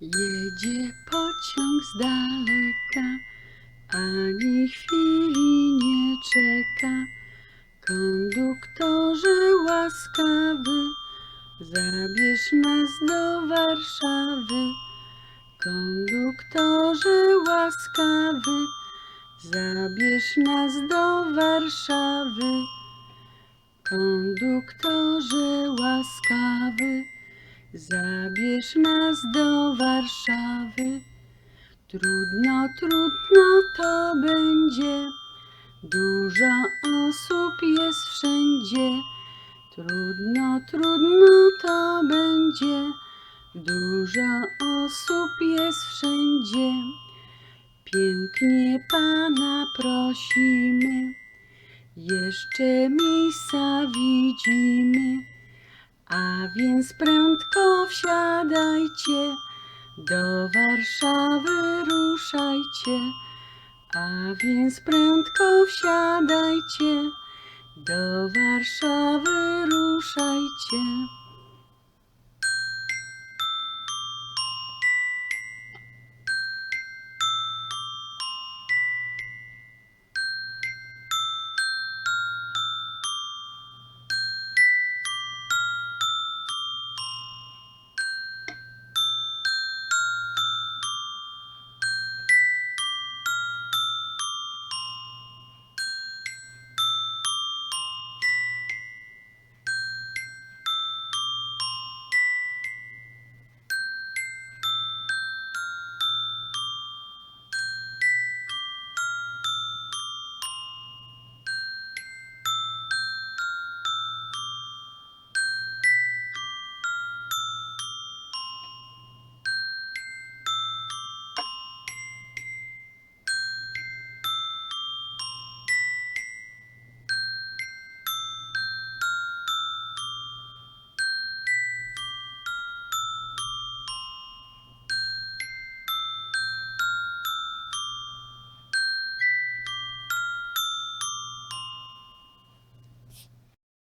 Jedzie pociąg z daleka, ani chwili nie czeka. Konduktorze łaskawy, zabierz nas do Warszawy. Konduktorze łaskawy, zabierz nas do Warszawy. Konduktorze łaskawy, zabierz nas do Warszawy. Trudno, trudno to będzie, dużo osób jest wszędzie. Trudno, trudno to będzie, dużo osób jest wszędzie. Pięknie Pana prosimy, jeszcze miejsca widzimy. A więc prędko wsiadajcie, do Warszawy ruszajcie. A więc prędko wsiadajcie, do Warszawy ruszajcie.